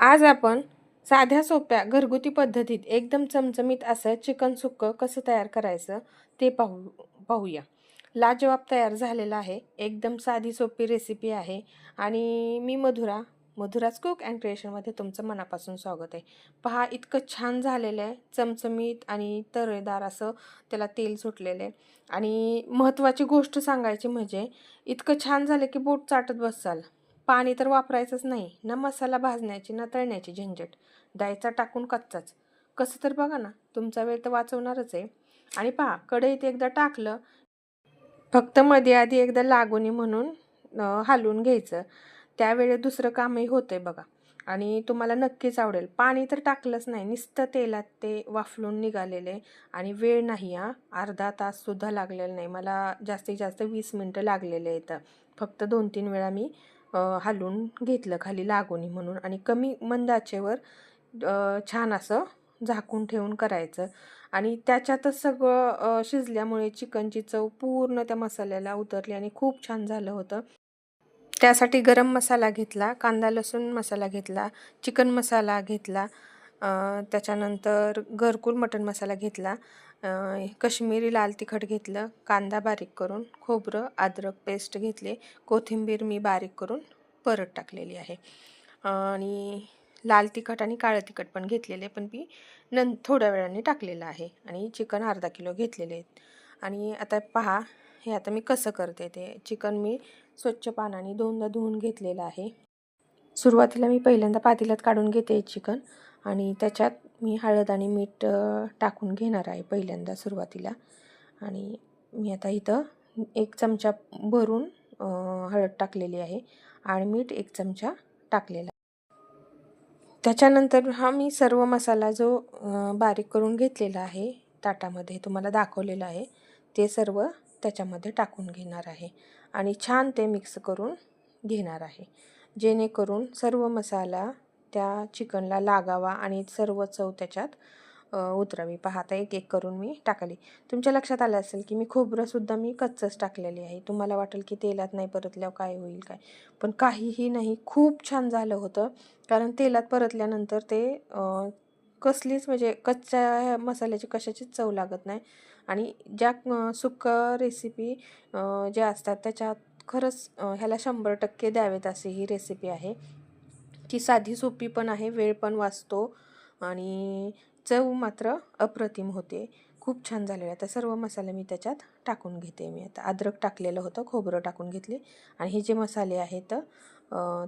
आज आपण साध्या सोप्या घरगुती पद्धतीत एकदम चमचमीत असं चिकन सुक्कं कसं तयार करायचं ते पाहू पाहूया. लाजवाब तयार झालेला आहे. एकदम साधी सोपी रेसिपी आहे. आणि मी मधुरा मधुराज कुक अँड क्रिएशनमध्ये तुमचं मनापासून स्वागत आहे. पहा इतकं छान झालेलं आहे. चमचमीत आणि तरेदार असं त्याला तेल सुटलेलं आहे. आणि महत्त्वाची गोष्ट सांगायची म्हणजे इतकं छान झालं की बोट चाटत बसाल. पाणी तर वापरायचंच नाही ना मसाला भाजण्याची ना तळण्याची झंझट. द्यायचा टाकून कच्चाच. कसं तर बघा ना तुमचा वेळ तर वाचवणारच आहे. आणि पहा कढईत एकदा टाकलं फक्त मध्ये आधी एकदा लागू म्हणून हालवून घ्यायचं. त्यावेळी दुसरं कामही होतं आहे बघा. आणि तुम्हाला नक्कीच आवडेल. पाणी तर टाकलंच नाही नुसतं तेलात ते वाफलून निघालेले. आणि वेळ नाही हा अर्धा ताससुद्धा लागलेला नाही. मला जास्तीत जास्त वीस मिनटं लागलेले आहेत. फक्त दोन तीन वेळा मी हलवून घेतलं खाली लागोनी म्हणून आणि कमी मंद आचेवर छान असं झाकून ठेवून करायचं. आणि त्याच्यातच सगळं शिजल्यामुळे चिकनची चव पूर्ण त्या मसाल्याला उतरली आणि खूप छान झालं होतं. त्यासाठी गरम मसाला घेतला कांदा लसूण मसाला घेतला चिकन मसाला घेतला. त्याच्यानंतर घरकुल मटण मसाला घेतला. कश्मीरी लाल तिखट घेतलं कांदा बारीक करून खोबरं अद्रक पेस्ट घेतले कोथिंबीर मी बारीक करून परत टाकलेली आहे. आणि लाल तिखट आणि काळं तिखट पण घेतलेले पण मी नं थोड्या वेळाने टाकलेलं आहे आणि चिकन अर्धा किलो घेतलेले आहेत. आणि आता पहा हे आता मी कसं करते ते. चिकन मी स्वच्छ पानाने दोनदा धुवून घेतलेलं आहे. सुरुवातीला मी पहिल्यांदा पातेल्यात काढून घेते चिकन. आणि त्याच्यात मी हळद आणि मीठ टाकून घेणार आहे पहिल्यांदा सुरुवातीला. आणि मी आता इथं एक चमचा भरून हळद टाकलेली आहे आणि मीठ एक चमचा टाकलेला त्याच्यानंतर हा मी सर्व मसाला जो बारीक करून घेतलेला आहे ताटामध्ये तुम्हाला दाखवलेला आहे ते सर्व त्याच्यामध्ये टाकून घेणार आहे. आणि छान ते मिक्स करून घेणार आहे. जेणेकरून सर्व मसाला त्या चिकनला लागावा आणि सर्व चव त्याच्यात उतरावी. पाहता एक एक करून मी टाकली. तुमच्या लक्षात आलं असेल की मी खोबरंसुद्धा मी कच्चंच टाकलेली आहे. तुम्हाला वाटेल की तेलात नाही परतल्यावर काय होईल काय? पण काहीही नाही खूप छान झालं होतं. कारण तेलात परतल्यानंतर ते कसलीच म्हणजे कच्च्या मसाल्याची कशाचीच चव लागत नाही. आणि ज्या अ, रेसिपी ज्या असतात त्याच्यात खरंच ह्याला शंभर टक्के द्यावेत अशी ही रेसिपी आहे. ती साधी सोपी पण आहे वेळ पण वाचतो आणि चव मात्र अप्रतिम होते. खूप छान झालेलं आता सर्व मसाले मी त्याच्यात टाकून घेते मी. आता अद्रक टाकलेलं होतं खोबरं टाकून घेतले आणि हे जे मसाले आहेत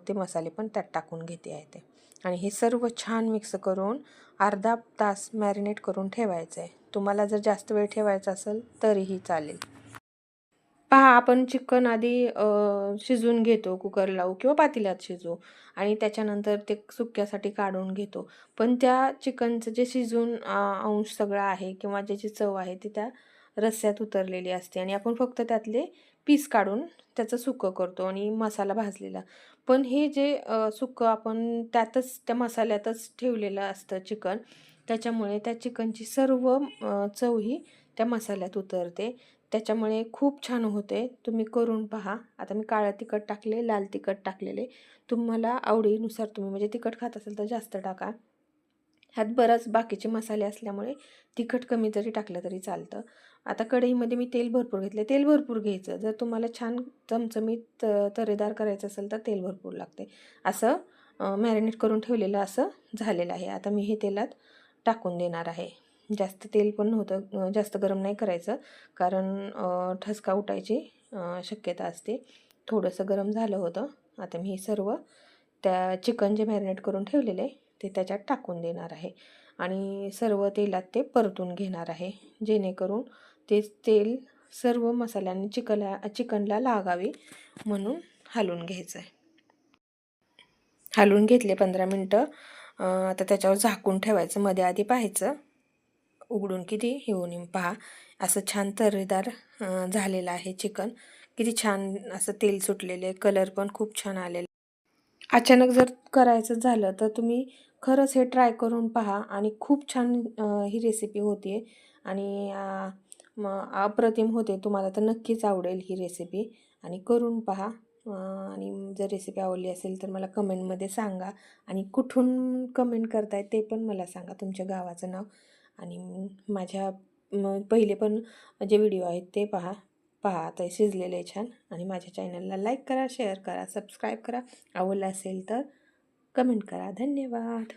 ते मसाले पण त्यात टाकून घेते आहे ते. आणि हे सर्व छान मिक्स करून अर्धा तास मॅरिनेट करून ठेवायचं आहे तुम्हाला जर जास्त वेळ ठेवायचा असेल तरीही चालेल. पहा आपण चिकन आधी अ, शिजवून घेतो कुकर लावू किंवा पातेल्यात शिजवू आणि त्याच्यानंतर ते सुक्यासाठी काढून घेतो. पण त्या चिकनचं जे शिजून अंश सगळा आहे किंवा ज्याची चव आहे ती त्या रस्स्यात उतरलेली असते आणि आपण फक्त त्यातले पीस काढून त्याचं सुकं करतो आणि मसाला भाजलेला. पण हे जे सुकं आपण त्यातच त्या मसाल्यातच ठेवलेलं असतं चिकन त्याच्यामुळे त्या चिकनची सर्व चव ही त्या मसाल्यात उतरते. त्याच्यामुळे खूप छान होते. तुम्ही करून पहा. आता मी काळं तिखट टाकले लाल तिखट टाकलेले. तुम्हाला आवडीनुसार तुम्ही म्हणजे तिखट खात असेल तर जास्त टाका. ह्यात बराच बाकीचे मसाले असल्यामुळे तिखट कमी जरी टाकलं तरी चालतं. आता कढईमध्ये मी तेल भरपूर घेतले तेल भरपूर घ्यायचं. जर तुम्हाला छान चमचमीत तरेदार करायचं असेल तर तेल भरपूर लागते असं मॅरिनेट करून ठेवलेलं असं झालेलं आहे. आता मी हे तेलात टाकून देणार आहे. जास्त तेल पण नव्हतं जास्त गरम नाही करायचं. कारण ठसका उठायची शक्यता असते. थोडंसं गरम झालं होतं. आता मी हे सर्व त्या चिकन जे मॅरिनेट करून ठेवलेले ते त्याच्यात टाकून देणार आहे. आणि सर्व तेलात ते परतून घेणार आहे. जेणेकरून ते तेल सर्व मसाल्याने चिकला चिकनला लागावे म्हणून हलवून घ्यायचं आहे हलवून घेतले पंधरा मिनटं. आता त्याच्यावर झाकून ठेवायचं. मध्ये आधी पाहायचं. उघडून किती हे होऊन पहा असं छान तर्रेदार झालेलं आहे चिकन. किती छान असं तेल सुटलेले कलर पण खूप छान आलेला अचानक जर करायचं झालं तर तुम्ही खरंच हे ट्राय करून पहा आणि खूप छान ही रेसिपी होते आणि मग अप्रतिम होते. तुम्हाला तर नक्कीच आवडेल ही रेसिपी आणि करून पहा. आणि जर रेसिपी आवडली असेल तर मला कमेंटमध्ये सांगा. आणि कुठून कमेंट करताय ते पण मला सांगा. तुमच्या गावाचं नाव. आणि माझ्या मग पहिले पण जे व्हिडिओ आहेत ते पहा पहा आता शिजलेले आहे छान. आणि माझ्या चॅनलला लाईक करा शेअर करा सबस्क्राईब करा. आवडलं असेल तर कमेंट करा. धन्यवाद.